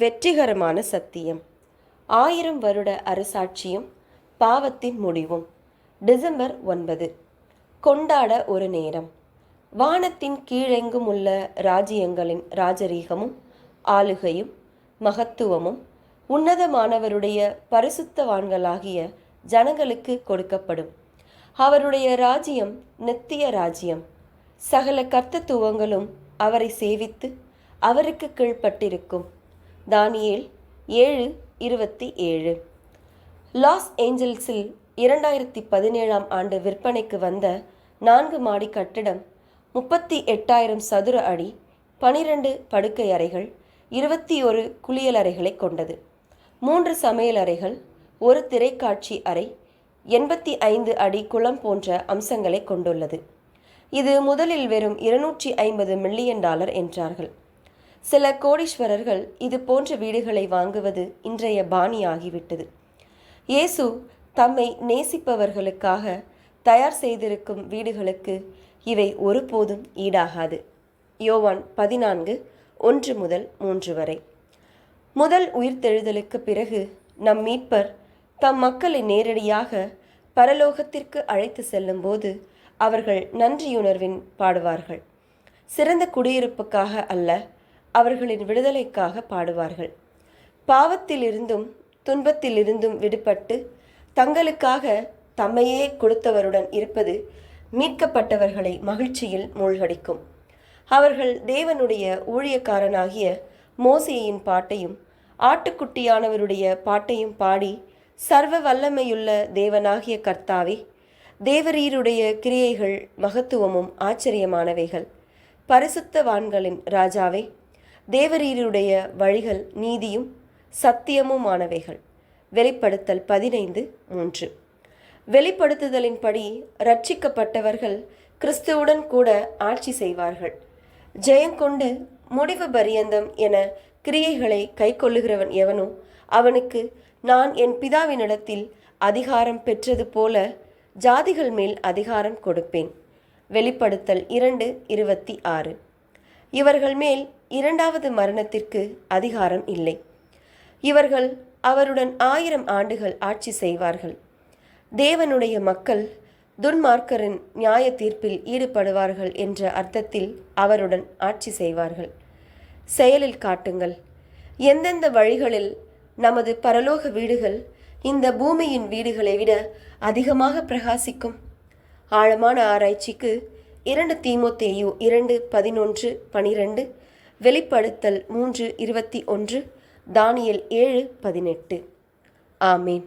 வெற்றிகரமான சத்தியம். ஆயிரம் வருட அரசாட்சியும் பாவத்தின் முடிவும். டிசம்பர் ஒன்பது. கொண்டாட ஒரு நேரம். வானத்தின் கீழெங்கும் உள்ள ராஜ்யங்களின் ராஜரீகமும் ஆளுகையும் மகத்துவமும் உன்னதமானவருடைய பரிசுத்தவான்களாகிய ஜனங்களுக்கு கொடுக்கப்படும். அவருடைய ராஜ்யம் நித்திய ராஜ்யம். சகல கர்த்தத்துவங்களும் அவரை சேவித்து அவருக்கு கீழ்ப்பட்டிருக்கும். தானியேல் ஏழு இருபத்தி ஏழு. லாஸ் ஏஞ்சல்ஸில் இரண்டாயிரத்தி பதினேழாம் ஆண்டு விற்பனைக்கு வந்த நான்கு மாடி கட்டிடம் முப்பத்தி எட்டாயிரம் சதுர அடி பனிரெண்டு படுக்கை அறைகள் இருபத்தி ஒரு குளியலறைகளை கொண்டது. மூன்று சமையலறைகள் ஒரு திரைக்காட்சி அறை எண்பத்தி ஐந்து அடி குளம் போன்ற அம்சங்களை கொண்டுள்ளது. இது முதலில் வெறும் இருநூற்றி ஐம்பது மில்லியன் டாலர் என்றார்கள். சில கோடீஸ்வரர்கள் இது போன்ற வீடுகளை வாங்குவது இன்றைய பாணியாகிவிட்டது. இயேசு தம்மை நேசிப்பவர்களுக்காக தயார் செய்திருக்கும் வீடுகளுக்கு இவை ஒருபோதும் ஈடாகாது. யோவான் பதினான்கு ஒன்று முதல் மூன்று வரை. முதல் உயிர்த்தெழுதலுக்கு பிறகு நம் மீட்பர் தம் மக்களை நேரடியாக பரலோகத்திற்கு அழைத்து செல்லும்போது அவர்கள் நன்றியுணர்வின் பாடுவார்கள். சிறந்த குடியிருப்புக்காக அல்ல அவர்களின் விடுதலைக்காக பாடுவார்கள். பாவத்திலிருந்தும் துன்பத்திலிருந்தும் விடுபட்டு தங்களுக்காக தம்மையே கொடுத்தவருடன் இருப்பது மீட்கப்பட்டவர்களை மகிழ்ச்சியில் மூழ்கடிக்கும். அவர்கள் தேவனுடைய ஊழியக்காரனாகிய மோசேயின் பாட்டையும் ஆட்டுக்குட்டியானவருடைய பாட்டையும் பாடி சர்வ வல்லமையுள்ள தேவனாகிய கர்த்தாவே தேவரீருடைய கிரியைகள் மகத்துவமும் ஆச்சரியமானவைகள். பரிசுத்தவான்களின் ராஜாவே தேவரீருடைய வழிகள் நீதியும் சத்தியமுமானவைகள். வெளிப்படுத்தல் பதினைந்து மூன்று. வெளிப்படுத்துதலின்படி ரட்சிக்கப்பட்டவர்கள் கிறிஸ்துவுடன் கூட ஆட்சி செய்வார்கள். ஜெயங்கொண்டு முடிவு பரியந்தம் என கிரியைகளை கைக்கொள்ளுகிறவன் எவனோ அவனுக்கு நான் என் பிதாவினிடத்தில் அதிகாரம் பெற்றது போல ஜாதிகள் மேல் அதிகாரம் கொடுப்பேன். வெளிப்படுத்தல் இரண்டு இருபத்தி ஆறு. இவர்கள் மேல் இரண்டாவது மரணத்திற்கு அதிகாரம் இல்லை. இவர்கள் அவருடன் ஆயிரம் ஆண்டுகள் ஆட்சி செய்வார்கள். தேவனுடைய மக்கள் துன்மார்க்கரின் நியாய தீர்ப்பில் ஈடுபடுவார்கள் என்ற அர்த்தத்தில் அவருடன் ஆட்சி செய்வார்கள். செயலில் காட்டுங்கள். எந்தெந்த வழிகளில் நமது பரலோக வீடுகள் இந்த பூமியின் வீடுகளை விட அதிகமாக பிரகாசிக்கும்? ஆழமான ஆராய்ச்சிக்கு இரண்டு தீமோத்தேயு இரண்டு பதினொன்று பனிரெண்டு வெளிப்படுத்தல் மூன்று இருபத்தி ஒன்று தானியல் ஏழு பதினெட்டு. ஆமேன்.